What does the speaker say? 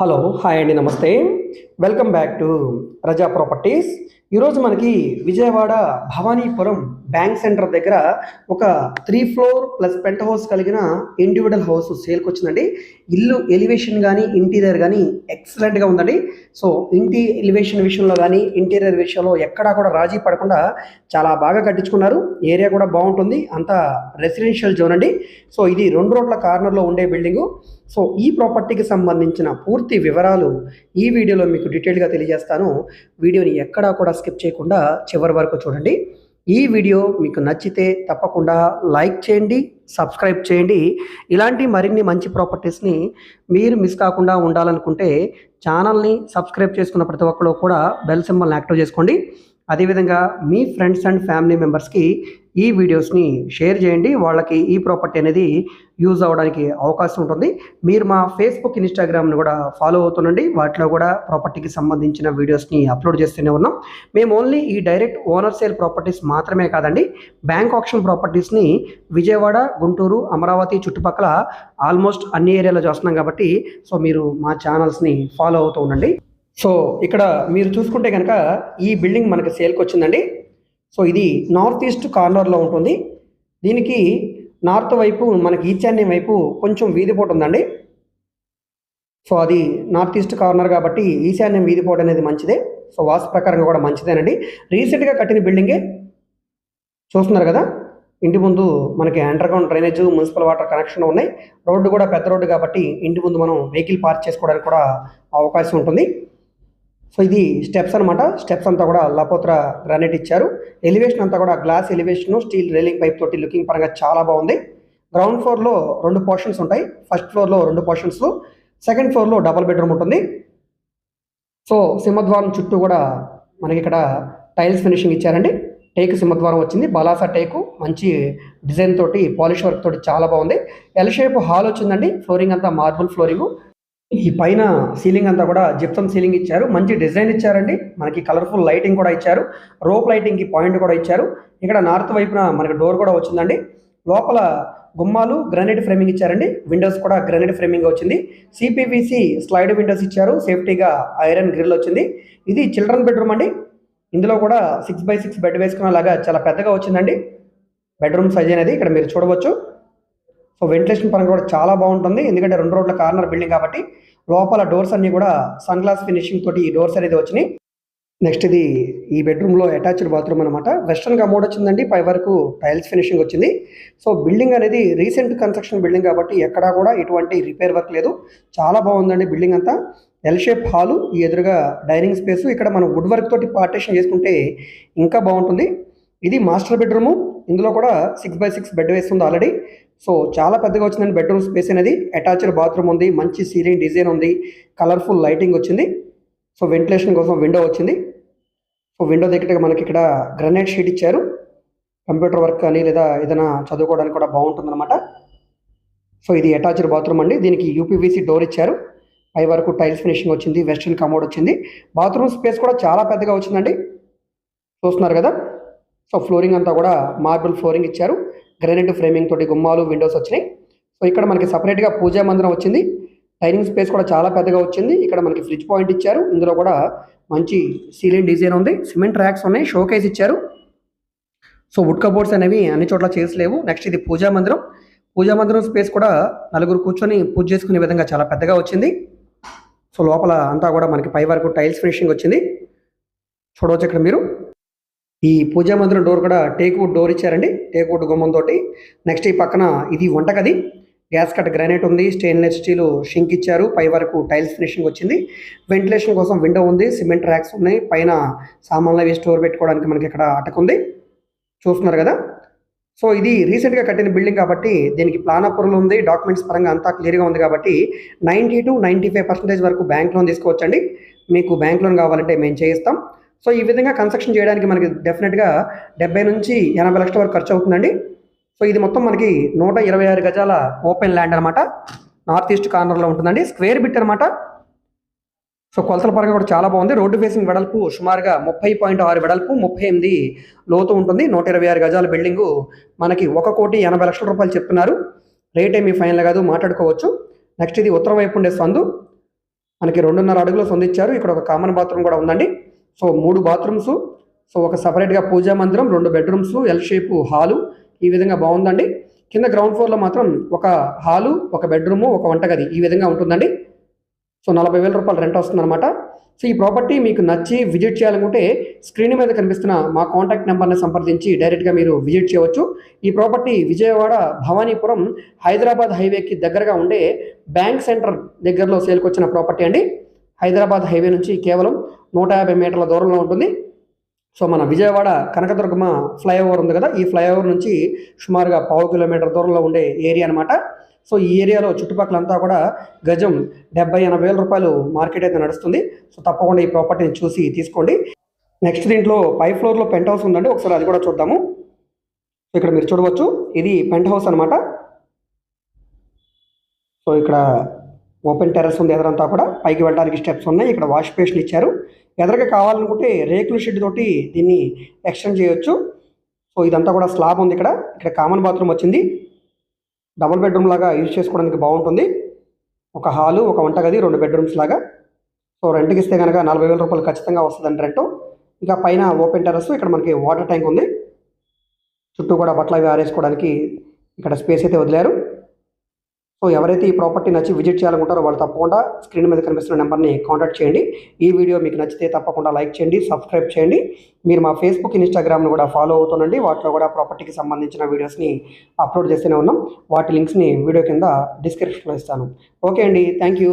Hello hi అండి నమస్తే. Welcome back to Raza Properties ఈరోజు మనకి విజయవాడ భవానీపురం బ్యాంక్ సెంటర్ దగ్గర ఒక three floor plus penthouse కలిగిన ఇండివిజువల్ హౌస్ సేల్కి వచ్చిందండి ఇల్లు ఎలివేషన్ కానీ ఇంటీరియర్ కానీ ఎక్సలెంట్గా ఉందండి. సో ఇంటి ఎలివేషన్ విషయంలో కానీ ఇంటీరియర్ విషయంలో ఎక్కడా కూడా రాజీ పడకుండా చాలా బాగా కట్టించుకున్నారు. ఏరియా కూడా బాగుంటుంది. అంతా రెసిడెన్షియల్ జోన్ అండి. సో ఇది రెండు రోడ్ల కార్నర్లో ఉండే బిల్డింగు. సో ఈ ప్రాపర్టీకి సంబంధించిన పూర్తి వివరాలు ఈ వీడియోలో మీకు డీటెయిల్గా తెలియజేస్తాను. వీడియోని ఎక్కడా కూడా స్కిప్ చేయకుండా చివరి వరకు చూడండి. ఈ వీడియో మీకు నచ్చితే తప్పకుండా లైక్ చేయండి సబ్స్క్రైబ్ చేయండి. ఇలాంటి మరిన్ని మంచి ప్రాపర్టీస్ని మీరు మిస్ కాకుండా ఉండాలనుకుంటే ఛానల్ని సబ్స్క్రైబ్ చేసుకున్న ప్రతి ఒక్కరు కూడా బెల్ సింబల్ని యాక్టివ్ చేసుకోండి. అదేవిధంగా మీ ఫ్రెండ్స్ అండ్ ఫ్యామిలీ మెంబర్స్కి ఈ వీడియోస్ని షేర్ చేయండి. వాళ్ళకి ఈ ప్రాపర్టీ అనేది యూజ్ అవ్వడానికి అవకాశం ఉంటుంది. మీరు మా ఫేస్బుక్ ఇన్స్టాగ్రామ్ని కూడా ఫాలో అవుతుండండి. వాటిలో కూడా ప్రాపర్టీకి సంబంధించిన వీడియోస్ని అప్లోడ్ చేస్తూనే ఉన్నాం. మేము ఓన్లీ ఈ డైరెక్ట్ ఓనర్ సేల్ ప్రాపర్టీస్ మాత్రమే కాదండి. బ్యాంక్ ఆప్షన్ ప్రాపర్టీస్ని విజయవాడ గుంటూరు అమరావతి చుట్టుపక్కల ఆల్మోస్ట్ అన్ని ఏరియాలో చూస్తున్నాం కాబట్టి సో మీరు మా ఛానల్స్ని ఫాలో అవుతూ ఉండండి. సో ఇక్కడ మీరు చూసుకుంటే కనుక ఈ బిల్డింగ్ మనకి సేల్కి వచ్చిందండి. సో ఇది నార్త్ ఈస్ట్ కార్నర్లో ఉంటుంది. దీనికి నార్త్ వైపు మనకి ఈశాన్యం వైపు కొంచెం వీధిపోటు ఉందండి. సో అది నార్త్ ఈస్ట్ కార్నర్ కాబట్టి ఈశాన్యం వీధిపోటు అనేది మంచిదే. సో వాస్తు ప్రకారంగా కూడా మంచిదేనండి. రీసెంట్గా కట్టిన బిల్డింగే చూస్తున్నారు కదా? ఇంటి ముందు మనకి underground drainage municipal water connection ఉన్నాయి. రోడ్డు కూడా పెద్ద రోడ్డు కాబట్టి ఇంటి ముందు మనం వెహికల్ పార్క్ చేసుకోవడానికి కూడా అవకాశం ఉంటుంది. సో ఇది స్టెప్స్ అనమాట స్టెప్స్ అంతా కూడా లపోత్ర గ్రానైట్ ఇచ్చారు. ఎలివేషన్ అంతా కూడా glass elevation steel railing pipe తోటి లుకింగ్ పరంగా చాలా బాగుంది. గ్రౌండ్ ఫ్లోర్లో రెండు పోర్షన్స్ ఉంటాయి. ఫస్ట్ ఫ్లోర్లో రెండు పోర్షన్స్ సెకండ్ ఫ్లోర్లో డబల్ బెడ్రూమ్ ఉంటుంది. సో సింహద్వారం చుట్టూ కూడా మనకి ఇక్కడ టైల్స్ ఫినిషింగ్ ఇచ్చారండి. టేకు సింహద్వారం వచ్చింది. బలాసా టేకు మంచి డిజైన్ తోటి పాలిష్ వర్క్ తోటి చాలా బాగుంది. ఎల్ షేప్ హాల్ వచ్చిందండి. ఫ్లోరింగ్ అంతా మార్బుల్ ఫ్లోరింగ్ ఈ పైన సీలింగ్ అంతా కూడా జిప్సం సీలింగ్ ఇచ్చారు. మంచి డిజైన్ ఇచ్చారండి. మనకి కలర్ఫుల్ లైటింగ్ కూడా ఇచ్చారు. రోప్ లైటింగ్కి పాయింట్ కూడా ఇచ్చారు. ఇక్కడ నార్త్ వైపున మనకి డోర్ కూడా వచ్చిందండి. లోపల గుమ్మాలు గ్రానైట్ ఫ్రేమింగ్ ఇచ్చారండి. విండోస్ కూడా గ్రానైట్ ఫ్రేమింగ్ వచ్చింది. సిపివిసి స్లైడ్ విండోస్ ఇచ్చారు. సేఫ్టీగా ఐరన్ గ్రిల్ వచ్చింది. ఇది చిల్డ్రన్ బెడ్రూమ్ అండి. ఇందులో కూడా సిక్స్ బై సిక్స్ బెడ్ వేసుకునేలాగా చాలా పెద్దగా వచ్చిందండి. బెడ్రూమ్ సైజ్ అనేది ఇక్కడ మీరు చూడవచ్చు. సో వెంటిలేషన్ పరంగా కూడా చాలా బాగుంటుంది. ఎందుకంటే రెండు రోడ్ల కార్నర్ బిల్డింగ్ కాబట్టి లోపల డోర్స్ అన్ని కూడా సన్ గ్లాస్ ఫినిషింగ్ తోటి ఈ డోర్స్ అనేది వచ్చినాయి. నెక్స్ట్ ఇది ఈ బెడ్రూమ్లో అటాచ్డ్ బాత్రూమ్ అనమాట వెస్ట్రన్ కమోడ్ వచ్చిందండి. పై వరకు టైల్స్ ఫినిషింగ్ వచ్చింది. సో బిల్డింగ్ అనేది రీసెంట్ కన్స్ట్రక్షన్ బిల్డింగ్ కాబట్టి ఎక్కడా కూడా ఎటువంటి రిపేర్ వర్క్ లేదు. చాలా బాగుందండి బిల్డింగ్ అంతా. ఎల్ షేప్ హాలు ఈ ఎదురుగా డైనింగ్ స్పేస్. ఇక్కడ మనం వుడ్ వర్క్ తోటి పార్టేషన్ చేసుకుంటే ఇంకా బాగుంటుంది. ఇది మాస్టర్ బెడ్రూము. ఇందులో కూడా సిక్స్ బై సిక్స్ బెడ్ వేస్తుంది ఆల్రెడీ సో చాలా పెద్దగా వచ్చిందండి బెడ్రూమ్ స్పేస్ అనేది. అటాచ్డ్ బాత్రూమ్ ఉంది మంచి సీలింగ్ డిజైన్ ఉంది కలర్ఫుల్ లైటింగ్ వచ్చింది. సో వెంటిలేషన్ కోసం విండో వచ్చింది. సో విండో దగ్గర మనకి ఇక్కడ గ్రనైట్ షీట్ ఇచ్చారు. కంప్యూటర్ వర్క్ కానీ లేదా ఏదైనా చదువుకోవడానికి కూడా బాగుంటుందన్నమాట. సో ఇది అటాచ్డ్ బాత్రూమ్ అండి. దీనికి యూపీవీసీ డోర్ ఇచ్చారు. పై వరకు టైల్స్ ఫినిషింగ్ వచ్చింది వెస్ట్రన్ కమోడ్ వచ్చింది. బాత్రూమ్ స్పేస్ కూడా చాలా పెద్దగా వచ్చిందండి. చూస్తున్నారు కదా? సో ఫ్లోరింగ్ అంతా కూడా మార్బుల్ ఫ్లోరింగ్ ఇచ్చారు. గ్రానైట్ ఫ్రేమింగ్ తోటి గుమ్మాలు విండోస్ వచ్చినాయి. సో ఇక్కడ మనకి సపరేట్గా పూజా మందిరం వచ్చింది. డైనింగ్ స్పేస్ కూడా చాలా పెద్దగా వచ్చింది. ఇక్కడ మనకి ఫ్రిడ్జ్ పాయింట్ ఇచ్చారు. ఇందులో కూడా మంచి సీలింగ్ డిజైన్ ఉంది. సిమెంట్ ర్యాక్స్ ఉన్నాయి. షోకేస్ ఇచ్చారు. సో వుడ్ కబోర్డ్స్ అనేవి అన్ని చోట్ల చేసలేవు నెక్స్ట్ ఇది పూజా మందిరం. పూజా మందిరం స్పేస్ కూడా నలుగురు కూర్చొని పూజ చేసుకునే విధంగా చాలా పెద్దగా వచ్చింది. సో లోపల అంతా కూడా మనకి పై వరకు టైల్స్ ఫినిషింగ్ వచ్చింది. చూడవచ్చు ఇక్కడ మీరు. ఈ పూజా మందిరం డోర్ కూడా టేక్వుడ్ డోర్ ఇచ్చారండి. టేక్ వుడ్ గుమ్మంతో నెక్స్ట్ ఈ పక్కన ఇది వంటగది. గ్యాస్ కట్ గ్రానైట్ ఉంది. స్టెయిన్లెస్ స్టీల్ షింక్ ఇచ్చారు. పై వరకు టైల్స్ ఫినిషింగ్ వచ్చింది. వెంటిలేషన్ కోసం విండో ఉంది. సిమెంట్ ర్యాక్స్ ఉన్నాయి. పైన సామాన్లు అవి స్టోర్ పెట్టుకోవడానికి మనకి ఇక్కడ అటకుంది చూస్తున్నారు కదా? సో ఇది రీసెంట్గా కట్టిన బిల్డింగ్ కాబట్టి దీనికి ప్లాన్ అప్రూవల్ ఉంది. డాక్యుమెంట్స్ పరంగా అంతా క్లియర్గా ఉంది కాబట్టి ninety two ninety five percentage వరకు బ్యాంక్ లోన్ తీసుకోవచ్చండి. మీకు బ్యాంక్ లోన్ కావాలంటే మేము చేయిస్తాం. సో ఈ విధంగా కన్స్ట్రక్షన్ చేయడానికి మనకి డెఫినెట్గా డెబ్బై నుంచి ఎనభై లక్షల వరకు ఖర్చు అవుతుందండి. సో ఇది మొత్తం మనకి నూట ఇరవై ఆరు గజాల ఓపెన్ ల్యాండ్ అనమాట నార్త్ ఈస్ట్ కార్నర్లో ఉంటుందండి. స్క్వేర్ బిట్ అనమాట సో కొలతల పరంగా కూడా చాలా బాగుంది. రోడ్డు ఫేసింగ్ వెడల్పు సుమారుగా ముప్పై పాయింట్ ఆరు వెడల్పు ముప్పై ఎనిమిది లోతు ఉంటుంది. నూట ఇరవై ఆరు గజాల బిల్డింగు మనకి ఒక కోటి ఎనభై లక్షల రూపాయలు చెప్తున్నారు. రేట్ ఏమీ ఫైనల్ కాదు మాట్లాడుకోవచ్చు. నెక్స్ట్ ఇది ఉత్తరం వైపు ఉండే సందు. మనకి రెండున్నర అడుగులు సొందిచ్చారు ఇక్కడ ఒక కామన్ బాత్రూమ్ కూడా ఉందండి. సో మూడు బాత్రూమ్స్. సో ఒక సపరేట్గా పూజా మందిరం రెండు బెడ్రూమ్స్ ఎల్ షేప్ హాలు. ఈ విధంగా బాగుందండి. కింద గ్రౌండ్ ఫ్లోర్లో మాత్రం ఒక హాలు ఒక బెడ్రూము ఒక వంటగది ఈ విధంగా ఉంటుందండి. సో నలభై వేల రూపాయలు రెంట్ వస్తుందన్నమాట. సో ఈ ప్రాపర్టీ మీకు నచ్చి విజిట్ చేయాలనుకుంటే స్క్రీన్ మీద కనిపిస్తున్న మా కాంటాక్ట్ నెంబర్ని సంప్రదించి డైరెక్ట్గా మీరు విజిట్ చేయవచ్చు. ఈ ప్రాపర్టీ విజయవాడ భవానీపురం హైదరాబాద్ హైవేకి దగ్గరగా ఉండే బ్యాంక్ సెంటర్ దగ్గరలో సేల్కొచ్చిన ప్రాపర్టీ అండి. హైదరాబాద్ హైవే నుంచి కేవలం నూట యాభై మీటర్ల దూరంలో ఉంటుంది. సో మన విజయవాడ కనకదుర్గమ్మ ఫ్లైఓవర్ ఉంది కదా ఈ ఫ్లైఓవర్ నుంచి సుమారుగా పావు కిలోమీటర్ దూరంలో ఉండే ఏరియా అనమాట సో ఈ ఏరియాలో చుట్టుపక్కలంతా కూడా గజం డెబ్బై ఎనభై వేల రూపాయలు మార్కెట్ అయితే నడుస్తుంది. సో తప్పకుండా ఈ ప్రాపర్టీని చూసి తీసుకోండి. నెక్స్ట్ దీంట్లో పై ఫ్లోర్లో పెంట్ హౌస్ ఉందండి ఒకసారి అది కూడా చూద్దాము. ఇక్కడ మీరు చూడవచ్చు ఇది పెంట్ హౌస్ అనమాట సో ఇక్కడ ఓపెన్ టెర్రస్ ఉంది ఎదరంతా కూడా. పైకి వెళ్ళడానికి స్టెప్స్ ఉన్నాయి. ఇక్కడ వాష్ బేషన్ ఇచ్చారు. ఎదరగా కావాలనుకుంటే రేకుల షెడ్ తోటి దీన్ని ఎక్స్టెండ్ చేయొచ్చు. సో ఇదంతా కూడా స్లాబ్ ఉంది ఇక్కడ. ఇక్కడ కామన్ బాత్రూమ్ వచ్చింది. డబుల్ బెడ్రూమ్ లాగా యూజ్ చేసుకోవడానికి బాగుంటుంది. ఒక హాలు ఒక వంటగది రెండు బెడ్రూమ్స్ లాగా. సో రెంట్కి ఇస్తే కనుక నలభై వేల రూపాయలు ఖచ్చితంగా వస్తుందండి రెంట్. ఇక పైన ఓపెన్ టెర్రస్ ఇక్కడ మనకి వాటర్ ట్యాంక్ ఉంది. చుట్టూ కూడా బట్టలు అవి ఆరేసుకోవడానికి ఇక్కడ స్పేస్ అయితే వదిలారు. సో ఎవరైతే ఈ ప్రాపర్టీ నచ్చి విజిట్ చేయాలనుకుంటారో వాళ్ళు తప్పకుండా స్క్రీన్ మీద కనిపిస్తున్న నెంబర్ని కాంటాక్ట్ చేయండి. ఈ వీడియో మీకు నచ్చితే తప్పకుండా లైక్ చేయండి సబ్స్క్రైబ్ చేయండి. మీరు మా ఫేస్బుక్ ఇన్స్టాగ్రామ్ను కూడా ఫాలో అవుతుండండి. వాటిలో కూడా ప్రాపర్టీకి సంబంధించిన వీడియోస్ని అప్లోడ్ చేస్తూనే ఉన్నాం. వాటి లింక్స్ని వీడియో కింద డిస్క్రిప్షన్లో ఇస్తాను. ఓకే అండి. Thank you